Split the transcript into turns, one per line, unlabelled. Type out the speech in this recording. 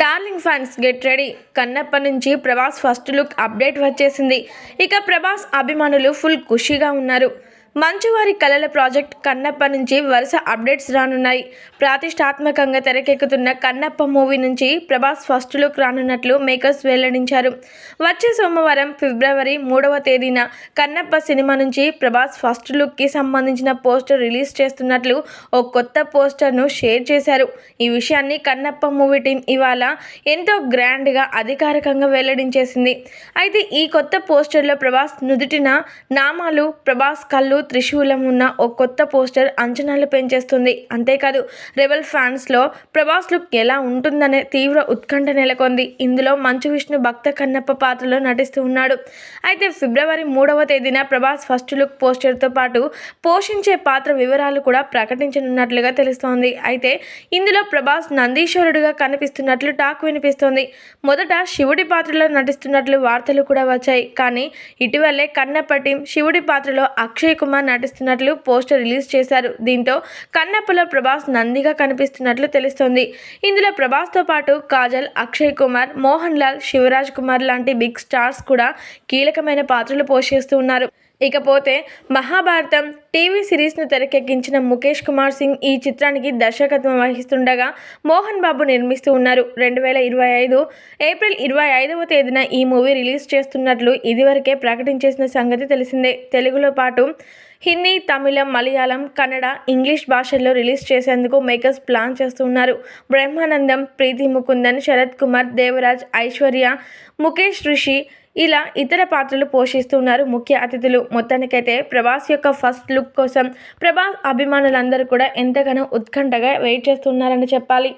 Darling fans get ready. Kannappa నుంచి Prabhas first look update వచ్చేసింది. ఇక ప్రభాస్ అభిమానులు ఫుల్ ఖుషీగా ఉన్నారు. మంచువారి కళల ప్రాజెక్ట్ కన్నప్ప నుంచి వరుస అప్డేట్స్ రానున్నాయి. ప్రతిష్టాత్మకంగా తెరకెక్కుతున్న కన్నప్ప మూవీ నుంచి ప్రభాస్ ఫస్ట్ లుక్ రానున్నట్లు మేకర్స్ వెల్లడించారు. వచ్చే సోమవారం ఫిబ్రవరి మూడవ తేదీన కన్నప్ప సినిమా నుంచి ప్రభాస్ ఫస్ట్ లుక్కి సంబంధించిన పోస్టర్ రిలీజ్ చేస్తున్నట్లు ఓ కొత్త పోస్టర్ను షేర్ చేశారు. ఈ విషయాన్ని కన్నప్ప మూవీ టీం ఇవాళ ఎంతో గ్రాండ్గా అధికారికంగా వెల్లడించేసింది. అయితే ఈ కొత్త పోస్టర్లో ప్రభాస్ నుదుటిన నామాలు ప్రభాస్ కళ్ళు త్రిశూలం ఉన్న ఓ కొత్త పోస్టర్ అంచనాలు పెంచేస్తుంది. అంతేకాదు రెబల్ ఫ్యాన్స్లో ప్రభాస్ లుక్ ఎలా ఉంటుందనే తీవ్ర ఉత్కంఠ నెలకొంది. ఇందులో మంచు విష్ణు భక్త కన్నప్ప పాత్రలో నటిస్తూ ఉన్నాడు. అయితే ఫిబ్రవరి మూడవ తేదీన ప్రభాస్ ఫస్ట్ లుక్ పోస్టర్తో పాటు పోషించే పాత్ర వివరాలు కూడా ప్రకటించనున్నట్లుగా తెలుస్తోంది. అయితే ఇందులో ప్రభాస్ నందీశ్వరుడుగా కనిపిస్తున్నట్లు టాక్ వినిపిస్తోంది. మొదట శివుడి పాత్రలో నటిస్తున్నట్లు వార్తలు కూడా వచ్చాయి. కానీ ఇటీవలే కన్నప్ప టీం శివుడి పాత్రలో అక్షయ్ కుమార్ నటిస్తున్నట్లు పోస్టర్ రిలీజ్ చేశారు. దీంతో కన్నప్పలో ప్రభాస్ నందిగా కనిపిస్తున్నట్లు తెలుస్తోంది. ఇందులో ప్రభాస్తో పాటు కాజల్ అక్షయ్ కుమార్ మోహన్ లాల్ శివరాజ్ కుమార్ లాంటి బిగ్ స్టార్స్ కూడా కీలకమైన పాత్రలు పోషిస్తూ ఉన్నారు. ఇకపోతే మహాభారతం టీవీ సిరీస్ను తెరకెక్కించిన ముఖేష్ కుమార్ సింగ్ ఈ చిత్రానికి దర్శకత్వం వహిస్తుండగా మోహన్ బాబు నిర్మిస్తూ ఉన్నారు. రెండు వేల ఇరవై ఐదు ఏప్రిల్ ఇరవై ఐదవ తేదీన ఈ మూవీ రిలీజ్ చేస్తున్నట్లు ఇదివరకే ప్రకటించేసిన సంగతి తెలిసిందే. తెలుగులో పాటు హిందీ తమిళం మలయాళం కన్నడ ఇంగ్లీష్ భాషల్లో రిలీజ్ చేసేందుకు మేకర్స్ ప్లాన్ చేస్తున్నారు బ్రహ్మానందం ప్రీతి ముకుందన్ శరత్ కుమార్ దేవరాజ్ ఐశ్వర్య ముఖేష్ రిషి ఇలా ఇతర పాత్రలు పోషిస్తున్నారు ముఖ్య అతిథులు. మొత్తానికైతే ప్రభాస్ యొక్క ఫస్ట్ లుక్ కోసం ప్రభాస్ అభిమానులందరూ కూడా ఎంతగానో ఉత్కంఠగా వెయిట్ చేస్తున్నారని చెప్పాలి.